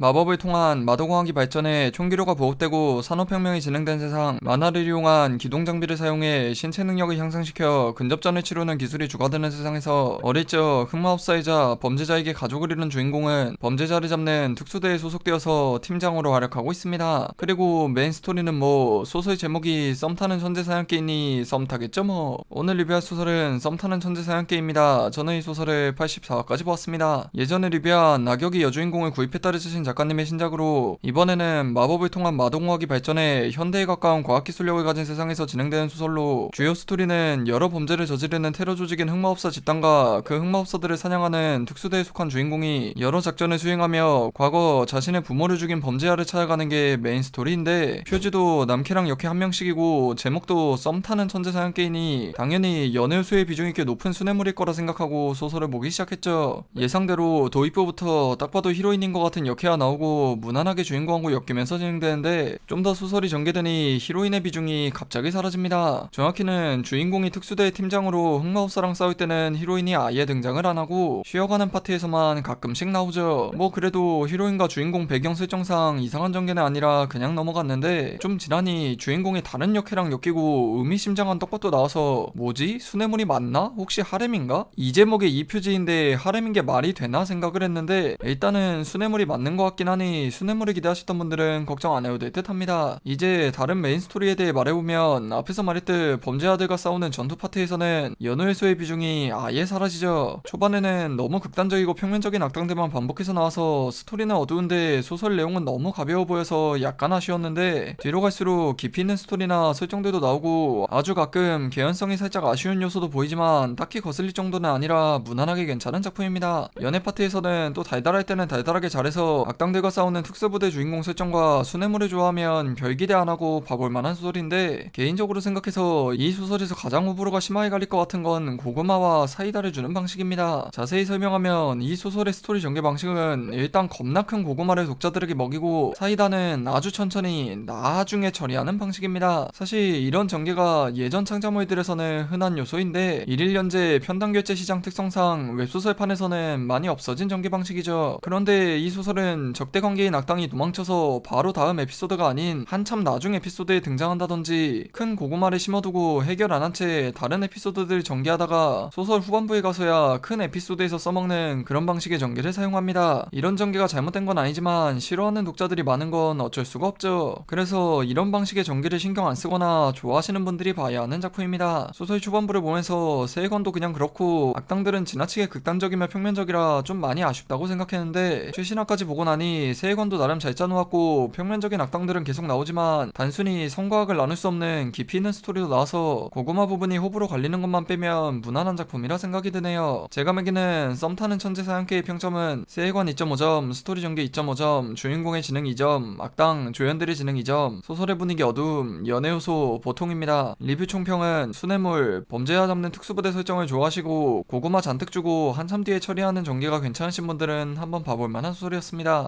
마법을 통한 마도공학이 발전해 총기류가 보급되고 산업혁명이 진행된 세상, 만화를 이용한 기동 장비를 사용해 신체 능력을 향상시켜 근접전을 치르는 기술이 주가되는 세상에서 어릴 적 흑마법사이자 범죄자에게 가족을 잃은 주인공은 범죄자를 잡는 특수대에 소속되어서 팀장으로 활약하고 있습니다. 그리고 메인 스토리는 뭐 소설 제목이 썸 타는 천재 사냥개이니 썸 타겠죠 뭐. 오늘 리뷰할 소설은 썸 타는 천재 사냥개입니다. 저는 이 소설을 84화까지 보았습니다. 예전에 리뷰한 낙엽이 여주인공을 구입했다를 쓰신 작가님의 신작으로 이번에는 마법을 통한 마동공학이 발전해 현대에 가까운 과학기술력을 가진 세상에서 진행되는 소설로 주요 스토리는 여러 범죄를 저지르는 테러 조직인 흑마법사 집단과 그 흑마법사들을 사냥하는 특수대에 속한 주인공이 여러 작전을 수행하며 과거 자신의 부모를 죽인 범죄자를 찾아가는 게 메인 스토리인데 표지도 남캐랑 역캐 한 명씩이고 제목도 썸 타는 천재 사냥개이니 당연히 연애 요소의 비중이 꽤 높은 수뇌물일 거라 생각하고 소설을 보기 시작했죠. 예상대로 도입부부터 딱 봐도 히로인인 것 같은 역캐가 나오고 무난하게 주인공하고 엮이면서 진행되는데 좀 더 소설이 전개되니 히로인의 비중이 갑자기 사라집니다. 정확히는 주인공이 특수대 팀장으로 흑마법사랑 싸울 때는 히로인이 아예 등장을 안 하고 쉬어가는 파티에서만 가끔씩 나오죠. 뭐 그래도 히로인과 주인공 배경 설정상 이상한 전개는 아니라 그냥 넘어갔는데 좀 지나니 주인공이 다른 역캐랑 엮이고 의미심장한 떡밥도 나와서 뭐지? 수뇌물이 맞나? 혹시 하렘인가? 이 제목에 이 표지인데 하렘인 게 말이 되나 생각을 했는데 일단은 수뇌물이 맞는 것 같긴 하니 수뇌물을 기대하셨던 분들은 걱정 안 해도 될 듯 합니다. 이제 다른 메인 스토리에 대해 말해보면 앞에서 말했듯 범죄자들과 싸우는 전투 파트에서는 연호 요소의 비중이 아예 사라지죠. 초반에는 너무 극단적이고 평면적인 악당들만 반복해서 나와서 스토리는 어두운데 소설 내용은 너무 가벼워 보여서 약간 아쉬웠는데 뒤로 갈수록 깊이 있는 스토리나 설정들도 나오고 아주 가끔 개연성이 살짝 아쉬운 요소도 보이지만 딱히 거슬릴 정도는 아니라 무난하게 괜찮은 작품입니다. 연애 파트에서는 또 달달할 때는 달달하게 잘해서 악당들과 싸우는 특수부대 주인공 설정과 수뇌물을 좋아하면 별 기대 안 하고 봐볼 만한 소설인데 개인적으로 생각해서 이 소설에서 가장 호불호가 심하게 갈릴 것 같은 건 고구마와 사이다를 주는 방식입니다. 자세히 설명하면 이 소설의 스토리 전개 방식은 일단 겁나 큰 고구마를 독자들에게 먹이고 사이다는 아주 천천히 나중에 처리하는 방식입니다. 사실 이런 전개가 예전 창작물들에서는 흔한 요소인데 일일 연재 편당 결제 시장 특성상 웹소설판에서는 많이 없어진 전개 방식이죠. 그런데 이 소설은 적대 관계인 악당이 도망쳐서 바로 다음 에피소드가 아닌 한참 나중 에피소드에 등장한다든지 큰 고구마를 심어두고 해결 안 한 채 다른 에피소드들 전개하다가 소설 후반부에 가서야 큰 에피소드에서 써먹는 그런 방식의 전개를 사용합니다. 이런 전개가 잘못된 건 아니지만 싫어하는 독자들이 많은 건 어쩔 수가 없죠. 그래서 이런 방식의 전개를 신경 안 쓰거나 좋아하시는 분들이 봐야 하는 작품입니다. 소설 초반부를 보면서 세관도 그냥 그렇고 악당들은 지나치게 극단적이며 평면적이라 좀 많이 아쉽다고 생각했는데 최신화까지 보고 나니 세관도 나름 잘 짜놓았고 평면적인 악당들은 계속 나오지만 단순히 성과학을 나눌 수 없는 깊이 있는 스토리도 나와서 고구마 부분이 호불호 갈리는 것만 빼면 무난한 작품이라 생각이 드네요. 제가 매기는 썸 타는 천재 사양계의 평점은 세관 2.5점, 스토리 전개 2.5점, 주인공의 지능 2점, 악당 조연들의 지능 2점, 소설의 분위기 어두움, 연애 요소 보통입니다. 리뷰 총평은 수뇌물, 범죄자 잡는 특수부대 설정을 좋아하시고 고구마 잔뜩 주고 한참 뒤에 처리하는 전개가 괜찮으신 분들은 한번 봐볼 만한 소설이었습니다.